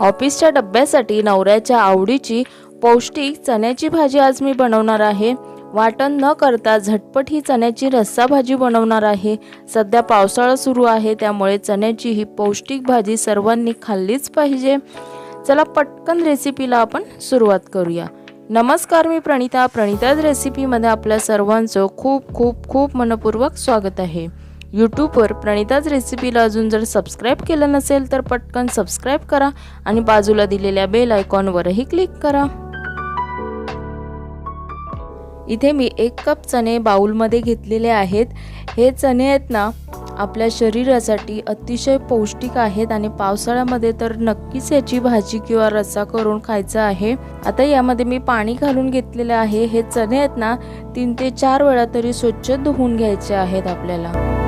ऑफिसच्या डब्यासाठी नवऱ्याच्या आवडीची पौष्टिक चण्याची भाजी आज मी बनवणार आहे. वाटण न करता झटपट ही चण्याची रस्सा भाजी बनवणार आहे. सध्या पावसाळा सुरू आहे त्यामुळे चण्याची ही पौष्टिक भाजी सर्वांनी खाल्लीच पाहिजे. चला पटकन रेसिपीला आपण सुरुवात करूया. नमस्कार मी प्रणिता. प्रणिताज रेसिपीमध्ये आपल्या सर्वांचं खूप खूप खूप मनपूर्वक स्वागत आहे. यूट्यूबवर प्रणिताज रेसिपीला अजून जर सबस्क्राईब केलं नसेल तर पटकन सबस्क्राईब करा आणि बाजूला दिलेल्या बेल आयकॉनवरही क्लिक करा. इथे मी एक कप चणे बाउलमध्ये घेतलेले आहेत. हे चणे आहेत ना आपल्या शरीरासाठी अतिशय पौष्टिक आहेत आणि पावसाळ्यामध्ये तर नक्कीच याची भाजी किंवा रस्सा करून खायचा आहे. आता यामध्ये मी पाणी घालून घेतलेलं आहे. हे चणे आहेत ना तीन ते चार वेळा तरी स्वच्छ धुवून घ्यायचे आहेत आपल्याला.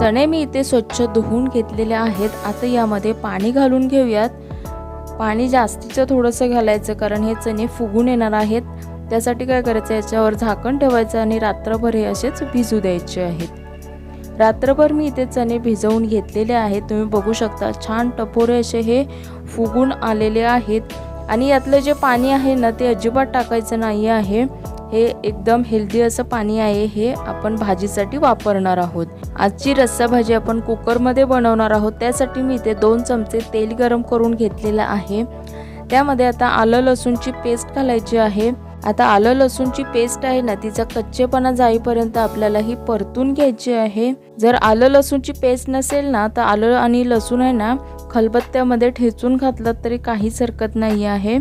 चणे मी इथे स्वच्छ धुवून घेतलेले आहेत. आता यामध्ये पाणी घालून घेऊयात. पाणी जास्तीचं थोडंसं घालायचं कारण हे चणे फुगून येणार आहेत. त्यासाठी काय करायचं? याच्यावर झाकण ठेवायचं आणि रात्रभर हे असेच भिजू द्यायचे आहेत. रात्रभर मी इथे चणे भिजवून घेतलेले आहेत. तुम्ही बघू शकता छान टपोरे असे हे फुगून आलेले आहेत. आणि यातलं जे पाणी आहे ना ते अजिबात टाकायचं नाही आहे. हे एकदम हेल्दी असं पाणी आहे हे आपण भाजीसाठी वापरणार आहोत. आजची रस्सा भाजी आपण कुकरमध्ये बनवणार आहोत. त्यासाठी मी इथे दोन चमचे तेल गरम करून घेतलेलं आहे. त्यामध्ये आता आलं लसूणची पेस्ट घालायची आहे. आता आलं लसूणची पेस्ट आहे ना तिचा कच्चेपणा जाईपर्यंत आपल्याला ही परतून घ्यायची आहे. जर आलं लसूणची पेस्ट नसेल ना तर आलं आणि लसूण आहे ना खलबत्त्यामध्ये ठेचून घातलं तरी काहीच हरकत नाही आहे.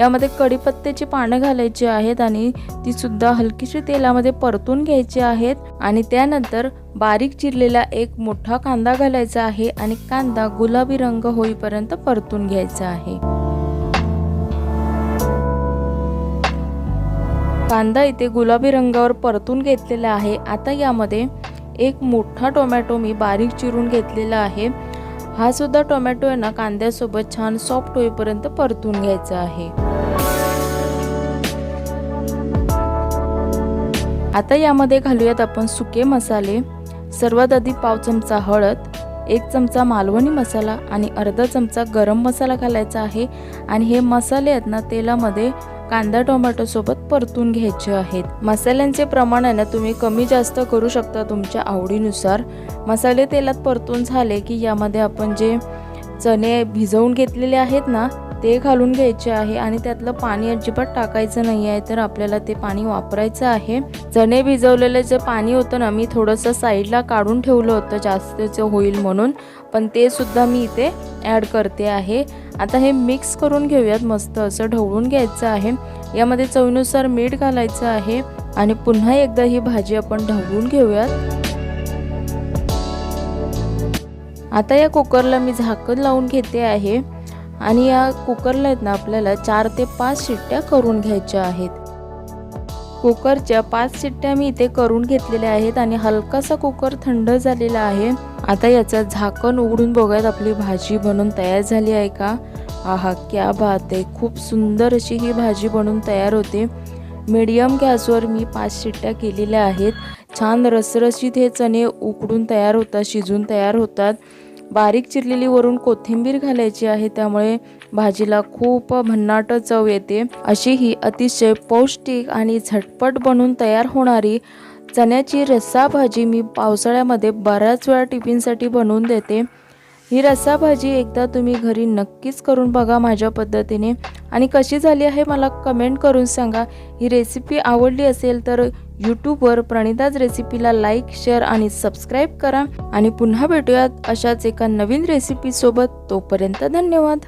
यामध्ये कढीपत्त्याची पानं घालायची आहेत आणि ती सुद्धा हलकीशी तेलामध्ये परतून घ्यायची आहेत. आणि त्यानंतर बारीक चिरलेला एक मोठा कांदा घालायचा आहे आणि कांदा गुलाबी रंग होईपर्यंत परतून घ्यायचा आहे. कांदा इथे गुलाबी रंगावर परतून घेतलेला आहे. आता यामध्ये एक मोठा टोमॅटो मी बारीक चिरून घेतलेला आहे. हा सुद्धा टोमॅटो आहे ना कांद्यासोबत छान सॉफ्ट होईपर्यंत परतून घ्यायचा आहे. आता यामध्ये घालूयात आपण सुके मसाले सर्वात आधी पाव चमचा हळद एक चमचा मालवणी मसाला आणि अर्धा चमचा गरम मसाला घालायचा आहे. आणि हे मसाले आहेत ना तेलामध्ये कांदा टोमॅटोसोबत परतून घ्यायचे आहेत. मसाल्यांचे प्रमाण आहे ना तुम्ही कमी जास्त करू शकता तुमच्या आवडीनुसार. मसाले तेलात परतून झाले की यामध्ये आपण जे चणे भिजवून घेतलेले आहेत ना ते घालून घ्यायचे आहे आणि त्यातलं पाणी अजिबात टाकायचं नाही आहे तर आपल्याला ते पाणी वापरायचं आहे. चणे भिजवलेलं जे पाणी होतं ना मी थोडंसं साईडला काढून ठेवलं होतं जास्तीचं होईल म्हणून. पण ते सुद्धा मी इथे ॲड करते आहे. आता हे मिक्स करून घेऊयात मस्त असं ढवळून घ्यायचं आहे. यामध्ये चवीनुसार मीठ घालायचं आहे आणि पुन्हा एकदा ही भाजी आपण ढवळून घेऊयात. आता या कुकरला मी झाकण लावून घेते आहे. आणि या कुकरला आहेत ना आपल्याला चार ते पाच शिट्ट्या करून घ्यायच्या आहेत. कुकरच्या पाच शिट्ट्या मी इथे करून घेतलेल्या आहेत आणि हलकासा कुकर थंड झालेला आहे. आता याचं झाकण उघडून बघूयात आपली भाजी बनून तयार झाली आहे का? आहा क्या बात आहे. खूप सुंदर अशी ही भाजी बनून तयार होते. मीडियम गॅसवर मी पाच शिट्ट्या केलेल्या आहेत. छान रसरशीत हे चणे उकडून तयार होतात शिजून तयार होतात. बारीक चिरलेली वरून कोथिंबीर घालायची आहे त्यामुळे भाजीला खूप भन्नाट चव येते. अशी ही अतिशय पौष्टिक आणि झटपट बनून तयार होणारी चण्याची रस्सा भाजी मी पावसाळ्यामध्ये बऱ्याच वेळा टिफिनसाठी बनवून देते. ही रस्सा भाजी एकदा तुम्ही घरी नक्कीच करून बघा माझ्या पद्धतीने. आणि कशी झाली आहे मला कमेंट करून सांगा. ही रेसिपी आवडली असेल तर यूट्यूबवर प्रणिताज रेसिपीला लाईक शेअर आणि सबस्क्राईब करा. आणि पुन्हा भेटूयात अशाच एका नवीन रेसिपीसोबत तोपर्यंत धन्यवाद.